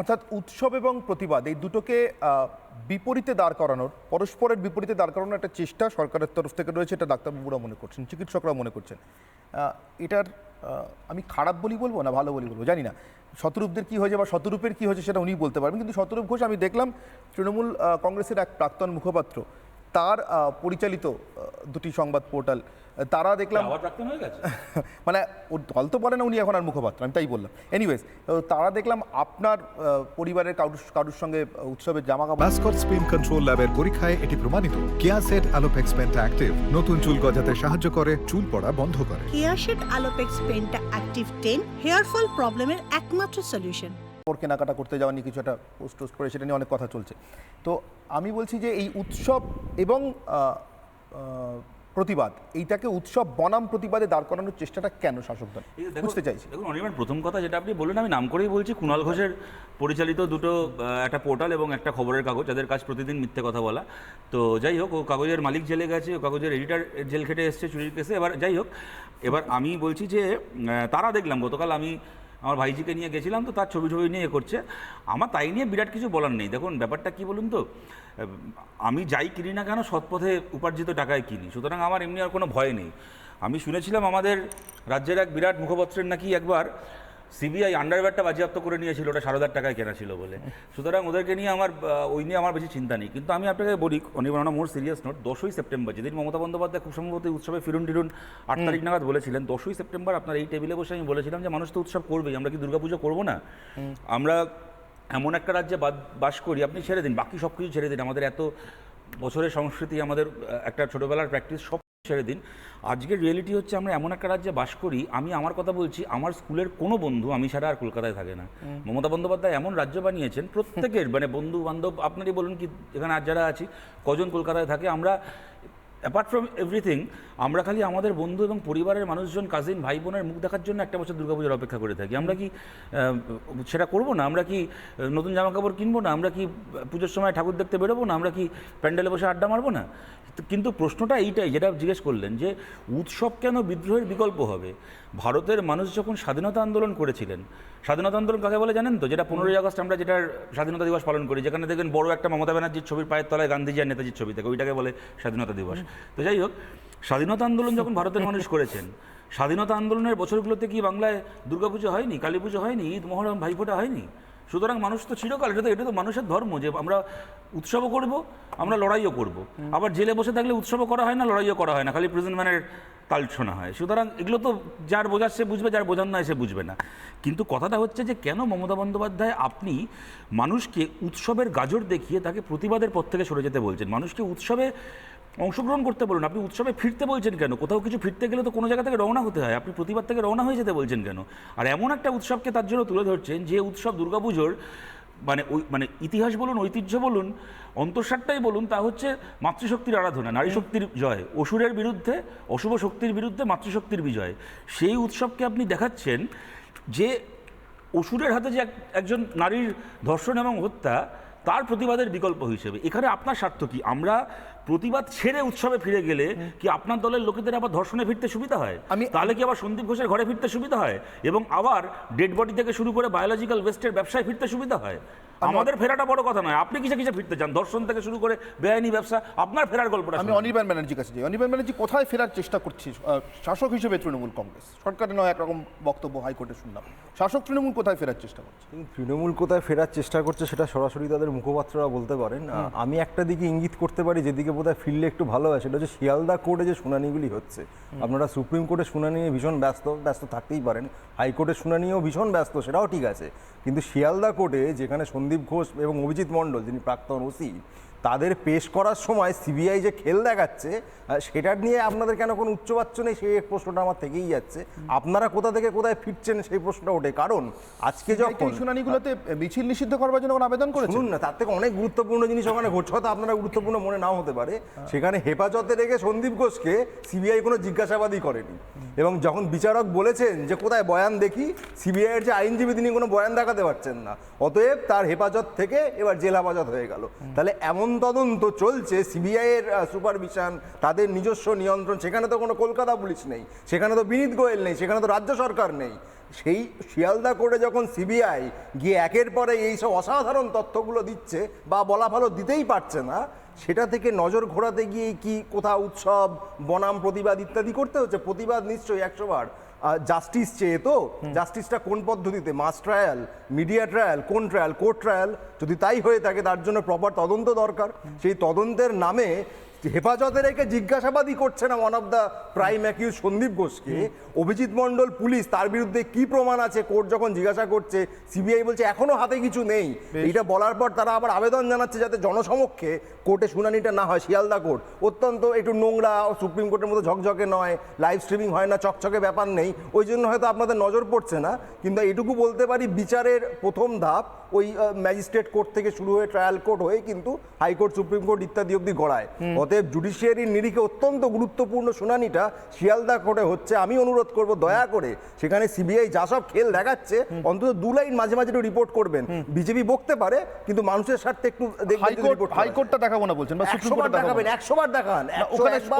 অর্থাৎ উৎসব এবং প্রতিবাদ, এই দুটোকে বিপরীতে দাঁড় করানোর, পরস্পরের বিপরীতে দাঁড় করানোর একটা চেষ্টা সরকারের তরফ থেকে রয়েছে, এটা ডাক্তারবাবুরা মনে করছেন চিকিৎসকরা মনে করছেন। এটার আমি খারাপ বলি বলব না ভালো বলি বলব, জানি না। শতরূপদের কি হয়েছে বা শতরূপের কি হয়েছে সেটা উনি বলতে পারবেন, কিন্তু শতরূপ ঘোষ আমি দেখলাম তৃণমূল কংগ্রেসের এক প্রাক্তন মুখপাত্র, তার পরিচালিত দুটি সংবাদ পোর্টাল তারা দেখলাম হয়ে মানে দল তো বলে না উনি এখন আর মুখপাত্র আমি তাই বললাম। এনিওয়েজ তারা দেখলাম আপনার পরিবারের কারুর কারুর সঙ্গে উৎসবের জামা কাপড় মাস্কট স্পিন কন্ট্রোল ল্যাবের পরীক্ষায় এটি প্রমাণিত। কেয়াসেট অ্যালোপেক্স পেন্টা অ্যাক্টিভ নতুন চুল গজাতে সাহায্য করে চুল পড়া বন্ধ করে। কেয়ারশেড আলোপেক্স পেনটা অ্যাক্টিভ টেন হেয়ার ফল প্রবলেমের একমাত্র সলিউশন কেনাকাটা করতে যাওয়া নিয়ে কিছু একটা পোস্ট টোস্ট করে সেটা নিয়ে অনেক কথা চলছে। তো আমি বলছি যে এই উৎসব এবং প্রতিবাদ। এইটাকে উৎসব বনাম প্রতিবাদে দাঁড় করানোর চেষ্টাটা কেন শাসক দল? বুঝতে চাইছি। দেখুন অনির্বাণ প্রথম কথা যেটা আপনি বললেন আমি নাম করেই বলছি কুণাল ঘোষের পরিচালিত দুটো একটা পোর্টাল এবং একটা খবরের কাগজ যাদের কাজ প্রতিদিন মিথ্যে কথা বলা। তো যাই হোক ও কাগজের মালিক জেলে গেছে ও কাগজের এডিটার জেল খেটে এসছে চুরির কেসে। এবার যাই হোক এবার আমি বলছি যে তারা দেখলাম গতকাল আমি আমার ভাইজিকে নিয়ে গেছিলাম তো তার ছবি ছবি নিয়ে এ করছে। আমার তাই নিয়ে বিরাট কিছু বলার নেই। দেখুন ব্যাপারটা কি বলুন তো? আমি যাই কিনি না কেন সৎপথে উপার্জিত টাকায় কিনি। সুতরাং আমার এমনি আর কোনো ভয় নেই। আমি শুনেছিলাম আমাদের রাজ্যের এক বিরাট মুখপত্রের নাকি একবার সিবিআই আন্ডারওয়্যারটা বাজেয়াপ্ত করে নিয়েছিল ওটা সারদার টাকায় কেনা ছিল বলে। সুতরাং ওদেরকে নিয়ে আমার ওই নিয়ে আমার বেশি চিন্তা নেই। কিন্তু আমি আপনাকে বলি অনির্বাণ মোর সিরিয়াস নোট দশই সেপ্টেম্বর যেদিন মমতা বন্দ্যোপাধ্যায় খুব সম্ভবত উৎসবে ফিরুন টিরুন আট তারিখ নাগাদ বলেছিলেন দশই সেপ্টেম্বর আপনার এই টেবিলে বসে আমি বলেছিলাম যে মানুষ তো উৎসব করবেই আমরা কি দুর্গাপুজো করব না? আমরা এমন একটা রাজ্যে বাদ- বাস করি আপনি ছেড়ে দিন বাকি সব কিছু ছেড়ে দিন আমাদের এত বছরের সংস্কৃতি আমাদের একটা ছোটোবেলার প্র্যাকটিস সব ছেড়ে দিন। আজকের রিয়েলিটি হচ্ছে আমরা এমন একটা রাজ্যে বাস করি আমি আমার কথা বলছি আমার স্কুলের কোনো বন্ধু আমি ছাড়া আর কলকাতায় থাকে না। মমতা বন্দ্যোপাধ্যায় এমন রাজ্য বানিয়েছেন প্রত্যেকের মানে বন্ধু বান্ধব আপনারই বলুন কি এখানে আর যারা আছি কজন কলকাতায় থাকে আমরা অ্যাপার্ট ফ্রম এভরিথিং আমরা খালি আমাদের বন্ধু এবং পরিবারের মানুষজন কাজিন ভাই বোনের মুখ দেখার জন্য একটা বছর দুর্গাপুজোর অপেক্ষা করে থাকি। আমরা কি সেটা করব না? আমরা কি নতুন জামা কাপড় কিনবো না? আমরা কি পুজোর সময় ঠাকুর দেখতে বেরোবো না? আমরা কি প্যান্ডেলে বসে আড্ডা মারবো না? কিন্তু প্রশ্নটা এইটাই যেটা জিজ্ঞেস করলেন যে উৎসব কেন বিদ্রোহের বিকল্প হবে? ভারতের মানুষ যখন স্বাধীনতা আন্দোলন করেছিলেন স্বাধীনতা আন্দোলন কাকে বলে জানেন তো? যেটা পনেরোই আগস্ট আমরা যেটা স্বাধীনতা দিবস পালন করি যেখানে দেখবেন বড় একটা মমতা ব্যানার্জির ছবির পায়ের তলায় গান্ধীজি আর নেতাজির ছবি থাকে ওইটাকে বলে স্বাধীনতা দিবস। তো যাই হোক স্বাধীনতা আন্দোলন যখন ভারতের মানুষ করেছেন স্বাধীনতা আন্দোলনের বছরগুলোতে কি বাংলায় দুর্গাপুজো হয়নি কালী পুজো হয়নি ঈদ মহরম ভাইফোঁটা হয়নি? সুতরাং মানুষ তো চিরকাল, এটা তো এটা তো মানুষের ধর্ম যে আমরা উৎসবও করব, আমরা লড়াইও করব। আবার জেলে বসে থাকলে উৎসবও করা হয় না, লড়াইও করা হয় না, খালি প্রিজন ম্যানের তাল হয়। সুতরাং এগুলো তো যার বোঝার সে বুঝবে, যার বোঝার নয় সে বুঝবে না। কিন্তু কথাটা হচ্ছে যে কেন মমতা বন্দ্যোপাধ্যায় আপনি মানুষকে উৎসবের গাজর দেখিয়ে তাকে প্রতিবাদের পথ থেকে সরে যেতে বলছেন? মানুষকে উৎসবে অংশগ্রহণ করতে বলুন। আপনি উৎসবে ফিরতে বলছেন কেন? কোথাও কিছু ফিরতে গেলে তো কোনো জায়গা থেকে রওনা হতে হয়। আপনি প্রতিবাদ থেকে রওনা হয়ে যেতে বলছেন কেন? আর এমন একটা উৎসবকে তার জন্য তুলে ধরছেন, যে উৎসব দুর্গাপুজোর মানে ওই মানে ইতিহাস বলুন, ঐতিহ্য বলুন অন্তঃসারটাই বলুন, তা হচ্ছে মাতৃশক্তির আরাধনা, নারী শক্তির জয়। অসুরের বিরুদ্ধে, অশুভ শক্তির বিরুদ্ধে মাতৃশক্তির বিজয়। সেই উৎসবকে আপনি দেখাচ্ছেন, যে অসুরের হাতে যে এক- একজন নারীর ধর্ষণ এবং হত্যা তার প্রতিবাদের বিকল্প হিসেবে? এখানে আপনার স্বার্থ কি? আমরা প্রতিবাদ ছেড়ে উৎসবে ফিরে গেলে কি আপনার দলের লোকেদের আবার ধর্ষণে ফিরতে সুবিধা হয়? আমি- তাহলে কি আবার সন্দীপ ঘোষের ঘরে ফিরতে সুবিধা হয়? এবং আবার ডেড বডি থেকে শুরু করে বায়োলজিক্যাল ওয়েস্টের ব্যবসায় ফিরতে সুবিধা হয়? আমাদের ফেরাটা বড় কথা নয়। আপনি কিসে কিসে ফিরতে চান? দর্শন থেকে শুরু করে বেআইনি ব্যবসা আপনার ফেরার গল্পটা আমি। অনির্বাণ ব্যানার্জির কাছে যাই। অনির্বাণ ব্যানার্জি কোথায় ফেরার চেষ্টা করছি? শাসক হিসেবে তৃণমূল কংগ্রেস। সরকারের নয় একরকম বক্তব্য হাইকোর্টে শুনলাম। শাসক তৃণমূল কোথায় ফেরার চেষ্টা করছে? তৃণমূল কোথায় ফেরার চেষ্টা করছে সেটা সরাসরি তাদের মুখপাত্ররা বলতে পারেন। আমি একটা দিকে ইঙ্গিত করতে পারি যেদিকে বোধহয় ফিরলে একটু ভালো হয় সেটা হচ্ছে শিয়ালদা কোর্টে যে শুনানিগুলি হচ্ছে। আপনারা সুপ্রিম কোর্টে শুনানি নিয়ে ভীষণ ব্যস্ত ব্যস্ত থাকতেই পারেন। হাইকোর্টের শুনানিও ভীষণ ব্যস্ত সেটাও ঠিক আছে। কিন্তু শিয়ালদা কোর্টে যেখানে সন্দীপ ঘোষ এবং অভিজিৎ মণ্ডল যিনি প্রাক্তন ওসি। তাদের পেশ করার সময় সিবিআই যে খেল দেখাচ্ছে সেটার নিয়ে আপনাদের কেন কোনো উচ্চবাচ্য নেই? সেই প্রশ্নটা আমার থেকেই যাচ্ছে। আপনারা কোথা থেকে কোথায় ফিরছেন সেই প্রশ্নটা ওঠে। কারণ আজকে যখন শুনানিগুলোতে মিছিল নিষিদ্ধ করবার জন্য আবেদন করেছে? শুনুন না তার থেকে অনেক গুরুত্বপূর্ণ জিনিস ওখানে ঘটছে হয়তো আপনারা গুরুত্বপূর্ণ মনে নাও হতে পারে। সেখানে হেফাজতে রেখে সন্দীপ ঘোষকে সিবিআই কোনো জিজ্ঞাসাবাদই করেনি। এবং যখন বিচারক বলেছেন যে কোথায় বয়ান দেখি সিবিআই এর যে আইনজীবী তিনি কোনো বয়ান দেখাতে পারছেন না। অতএব তার হেফাজত থেকে এবার জেল হেফাজত হয়ে গেল। তাহলে এমন এমন তদন্ত চলছে সিবিআই এর সুপারভিশন, তাদের নিজস্ব নিয়ন্ত্রণ, সেখানে তো কোনো কলকাতা পুলিশ নেই, সেখানে তো বিনীত গোয়েল নেই, সেখানে তো রাজ্য সরকার নেই। সেই শিয়ালদা করে যখন সিবিআই গিয়ে একের পরে এই সব অসাধারণ তথ্যগুলো দিচ্ছে, বা বলা ভালো দিতেই পারছে না, সেটা থেকে নজর ঘোরাতে গিয়ে কি কোথাও উৎসব, বনাম প্রতিবাদ ইত্যাদি করতে হচ্ছে? প্রতিবাদ নিশ্চয়ই একশো বার। জাস্টিস চেয়ে তো জাস্টিসটা কোন পদ্ধতিতে? মাস ট্রায়াল মিডিয়া ট্রায়াল কোন ট্রায়াল কোর্ট ট্রায়াল যদি তাই হয়ে থাকে তার জন্য প্রপার তদন্ত দরকার। সেই তদন্তের নামে হেফাজতে রেখে জিজ্ঞাসাবাদই করছে না one of the prime accused Sandip ঘোষকে। অভিজিৎ মণ্ডল পুলিশ তার বিরুদ্ধে কি প্রমাণ আছে? কোর্ট যখন জিজ্ঞাসা করছে সিবিআই বলছে এখনও হাতে কিছু নেই। এইটা বলার পর তারা আবার আবেদন জানাচ্ছে যাতে জনসমক্ষে কোর্টে শুনানিটা না হয় শিয়ালদা কোর্ট। অত্যন্ত একটু নোংরা সুপ্রিম কোর্টের মতো ঝকঝকে নয় লাইভ স্ট্রিমিং হয় না চকচকে ব্যাপার নেই। ওই জন্য হয়তো আপনাদের নজর পড়ছে না কিন্তু এটুকু বলতে পারি বিচারের প্রথম ধাপ ওই ম্যাজিস্ট্রেট কোর্ট থেকে শুরু হয়ে ট্রায়াল কোর্ট হয়ে কিন্তু হাইকোর্ট সুপ্রিম কোর্ট ইত্যাদি অবধি গড়ায়। অতএব জুডিশিয়ারির নিরিখে অত্যন্ত গুরুত্বপূর্ণ শুনানিটা শিয়ালদা কোর্টে হচ্ছে। আমি অনুরোধ করব দয়া করে সেখানে সিবিআই যা সব খেল দেখাচ্ছে অন্তত দু লাইন মাঝে মাঝে একটু রিপোর্ট করবেন। বিজেপি বকতে পারে কিন্তু মানুষের স্বার্থে একটু। হাইকোর্টটা দেখাবো না বলছেন দেখাবেন একশো বার দেখান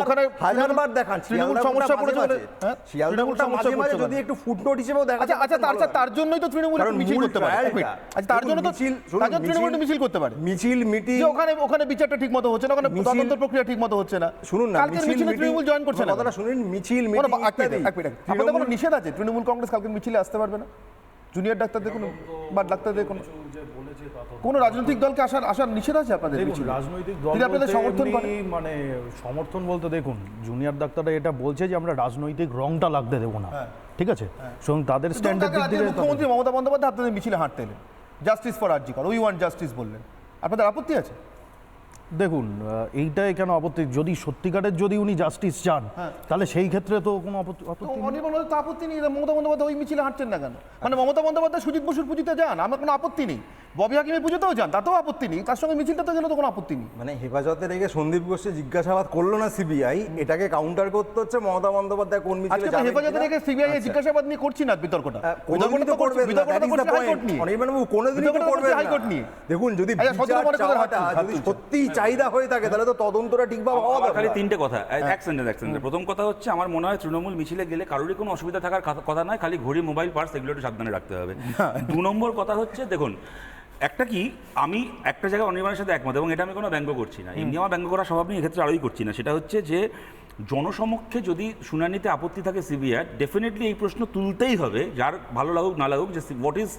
ওখানে- হাজার বার দেখান সমস্যা পড়েছে মাঝে। মাঝে। হ্যাঁ? শিয়ালদা মাঝে মাঝে যদি একটু ফুটনোট হিসেবেও দেখা আচ্ছা আচ্ছা তার তার জন্যই তো তৃণমূল মিছিল করতে পারে। trialটা- আচ্ছা তার জন্য তো তৃণমূল মিছিল- করতে পারে। মিছিল মিটিং ওখানে ওখানে বিচারটা ঠিক মতো হচ্ছে না ওখানে তদন্ত প্রক্রিয়া ঠিক মতো হচ্ছে না। শুনুন না কালকের মিছিলে তৃণমূল জয়েন করছে না কথাটা শুনুন মিছিল মিটিং ইত্যাদি। আপনাদের কোনো নিষেধ আছে? তৃণমূল কংগ্রেস কালকে মিছিলে আসতে পারবে না? জুনিয়র ডাক্তারদের কোনো বা ডাক্তারদের কোনো কোনো রাজনৈতিক দলকে আসার আসার নিষেধ আছে আপনাদের রাজনৈতিক দল আপনাদের সমর্থন করে মানে সমর্থন বলতে দেখুন জুনিয়র ডাক্তাররা এটা বলছে যে আমরা রাজনৈতিক রংটা লাগতে দেবো না। ঠিক আছে? শুনুন তাদের স্ট্যান্ডের ধরুন, দিক থেকে মুখ্যমন্ত্রী মমতা বন্দ্যোপাধ্যায় আপনাদের মিছিলে হাঁটতে এলেন। জাস্টিস ফর আরজি কর উই ওয়ান্ট জাস্টিস বললেন। আপনাদের আপত্তি আছে? দেখুন এইটা এখানে কেন আপত্তি? যদি সত্যিকারের যদি উনি জাস্টিস চান তাহলে সেই ক্ষেত্রে তো কোনো আপত্তি। অনির্বাণ তো আপত্তি নেই। মমতা বন্দ্যোপাধ্যায় ওই মিছিলে হাঁটছেন না কেন? মানে মমতা বন্দ্যোপাধ্যায় সুজিত বসুর পুঁজিতে যান আমার কোনো আপত্তি নেই। ববি হাকিমের পুজোতেও যান তাতেও আপত্তি নেই। তার সঙ্গে মিছিলটাতে গেলে তো কোনো আপত্তি নেই। মানে হেফাজতে রেখে সন্দীপ ঘোষকে জিজ্ঞাসাবাদ করল না সিবিআই এটাকে কাউন্টার করতে হচ্ছে মমতা বন্দ্যোপাধ্যায় কোন মিছিলে আজকে হেফাজতে রেখে সিবিআই আচ্ছা। জিজ্ঞাসাবাদ নিয়ে করছি না বিতর্কটা। কোনোদিনই তো করবেন না, বিতর্কটা করছি. হাইকোর্ট নিয়ে। অনির্বাণবাবু, কোনোদিনই তো না। হাইকোর্ট নিয়ে। দেখুন যদি আচ্ছা, বিচার চাওয়াটা যদি। সত্যিই চাহিদা হয়ে থাকে তাহলে তো তদন্তটা ঠিকভাবে হওয়া আমার খালি তিনটে কথা। এক সেন্টেন্স এক সেন্টেন্স প্রথম কথা হচ্ছে আমার মনে হয় তৃণমূল মিছিলে গেলে কারোরই কোনো অসুবিধা থাকার কথা- কথা নয় খালি ঘড়ি মোবাইল পার্স এগুলো একটু সাবধানে রাখতে হবে। দু নম্বর কথা হচ্ছে দেখুন একটা কি আমি একটা জায়গায় অনির্বাণের সাথে একমত এবং এটা আমি কোনো ব্যঙ্গ করছি না। এমনি আমার ব্যঙ্গ করার স্বভাব নিয়ে এক্ষেত্রে আরোই করছি না। সেটা হচ্ছে যে জনসমক্ষে যদি শুনানিতে আপত্তি থাকে সিবিআর ডেফিনেটলি এই প্রশ্ন তুলতেই হবে যার ভালো লাগুক না লাগুক যে হোয়াট ইজ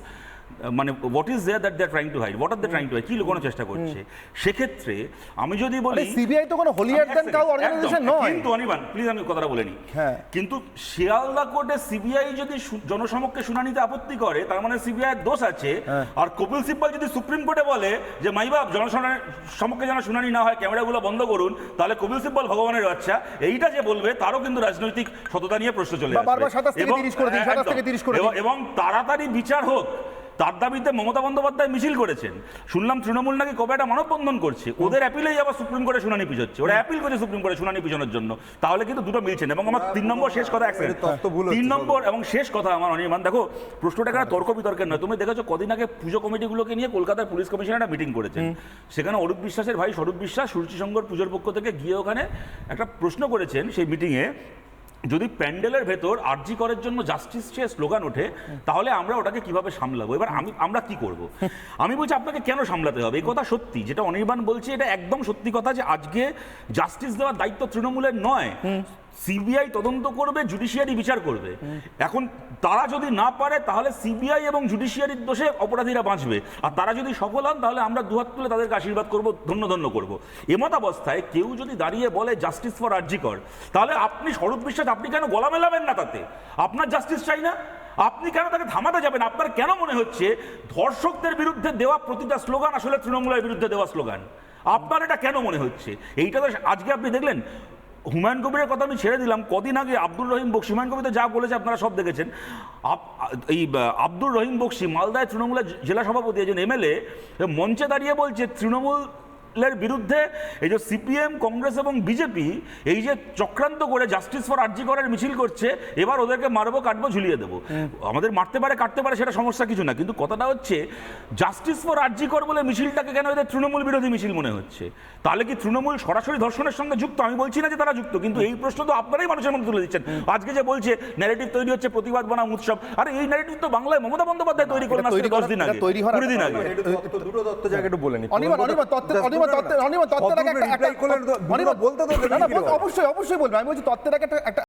মানে what is there that they trying to hide what are they trying to hide কি লুকোনোর চেষ্টা করছে? সেক্ষেত্রে আমি যদি বলি সিবিআই তো কোনো হোলিয়ার দেন কাউ অর্গানাইজেশন নয়। কিন্তু অনির্বাণ প্লিজ আমি কথাটা বলে নিই। হ্যাঁ। কিন্তু শিয়ালদা কোর্টে সিবিআই যদি জনসমক্ষে শুনানিতে আপত্তি করে তার মানে সিবিআই দোষ আছে। হ্যাঁ। আর কপিল সিব্বল যদি সুপ্রিম কোর্টে বলে যে মাইবাব জনসমক্ষে যেন শুনানি না হয় ক্যামেরাগুলো বন্ধ করুন তাহলে কপিল সিব্বল ভগবানের বাচ্চা। এইটা যে বলবে তারও কিন্তু রাজনৈতিক সততা নিয়ে প্রশ্ন চলে আসবে। বারবার 27 থেকে 30 করে দিন, 27 থেকে 30 করে দিন। এবং তাড়াতাড়ি বিচার হোক তার দাবিতে মমতা বন্দ্যোপাধ্যায় মিছিল করেছেন। শুনলাম তৃণমূল নাকি কবে একটা মানববন্ধন করছে। ওদের অ্যাপিলেই আবার সুপ্রিম কোর্টে শুনানি পিছোচ্ছে। ওরা অ্যাপিল করছে সুপ্রিম কোর্টে শুনানি পিছানোর জন্য। তাহলে কিন্তু দুটো মিলছে না। এবং আমার তিন নম্বর শেষ কথা এক তিন নম্বর এবং শেষ কথা আমার অনির্বাণ দেখো প্রশ্নটা এখানে তর্ক বিতর্কের নয়। তুমি দেখেছ কদিন আগে পুজো কমিটিগুলোকে নিয়ে কলকাতার পুলিশ কমিশনার একটা মিটিং করেছেন। সেখানে অরূপ বিশ্বাসের ভাই স্বরূপ বিশ্বাস সূর্যি সংঘর পুজোর পক্ষ থেকে গিয়ে ওখানে একটা প্রশ্ন করেছেন সেই মিটিংয়ে যদি প্যান্ডেলের ভেতর আর্জি করার জন্য জাস্টিস চেয়ে স্লোগান ওঠে, তাহলে আমরা ওটাকে কীভাবে সামলাবো? এবার আমি, আমরা কি করব? আমি বলছি, আপনাকে কেন সামলাতে হবে? এই কথা সত্যি। যেটা অনির্বাণ বলছে, এটা একদম সত্যি কথা যে আজকে জাস্টিস দেওয়ার দায়িত্ব তৃণমূলের নয়। সিবিআই তদন্ত করবে, জুডিশিয়ারি বিচার করবে। এখন তারা যদি না পারে, তাহলে সিবিআই এবং জুডিশিয়ারির দোষে অপরাধীরা বাঁচবে। আর তারা যদি সফল হন, তাহলে আমরা দুহাত তুলে তাদেরকে আশীর্বাদ করব ধন্য ধন্য করব। এমত অবস্থায় কেউ যদি দাঁড়িয়ে বলে জাস্টিস ফর আরজিকর তাহলে আপনি স্বরূপ বিশ্বাস, আপনি কেন গলা মেলাবেন না তাতে? আপনার জাস্টিস চাই না? আপনি কেন তাকে থামাতে যাবেন? আপনার কেন মনে হচ্ছে ধর্ষকদের বিরুদ্ধে দেওয়া প্রতিটা স্লোগান আসলে তৃণমূলের বিরুদ্ধে দেওয়া স্লোগান? আপনার এটা কেন মনে হচ্ছে? এইটা তো আজকে আপনি দেখলেন হুমায়ুন কবিরের কথা আমি ছেড়ে দিলাম। কদিন আগে আব্দুর রহিম বক্সি, হুমায়ুন কবিতা যা বলেছে আপনারা সব দেখেছেন। এই আব্দুর রহিম বক্সি মালদায় তৃণমূলের জেলা সভাপতি একজন এমএলএ মঞ্চে দাঁড়িয়ে বলছে, তৃণমূল এর বিরুদ্ধে এই যে সিপিএম কংগ্রেস এবং বিজেপি এই যে চক্রান্ত করে জাস্টিস ফর আরজি করার মিছিল করছে এবার ওদেরকে মারবো কাটবো ঝুলিয়ে দেবো। আমাদের মারতে পারে কাটতে পারে সেটা সমস্যা কিছু না। কিন্তু কথাটা হচ্ছে জাস্টিস ফর আরজি কর বলে মিছিলটাকে কেন এদের তৃণমূল বিরোধী মিছিল মনে হচ্ছে? তাহলে কি তৃণমূল সরাসরি ধর্ষণের সঙ্গে যুক্ত? আমি বলছি না যে তারা যুক্ত কিন্তু এই প্রশ্ন তো আপনারাই মানুষের মধ্যে তুলে দিচ্ছেন। আজকে যে বলছে ন্যারেটিভ তৈরি হচ্ছে প্রতিবাদ বনাম উৎসব আরে এই ন্যারেটিভ তো বাংলায় মমতা বন্দ্যোপাধ্যায় তৈরি করে না দশ দিন আগে। কুড়ি দিন আগে। দুটো তত্ত্ব জায়গা একটু বলে নি। অনিমা তত্ত্বের অনিমা তত্ত্বের আগে একটা অনিমা বলতে তো না, না, অবশ্যই অবশ্যই বলবে। আমি বলছি তত্ত্বের আগে একটা একটা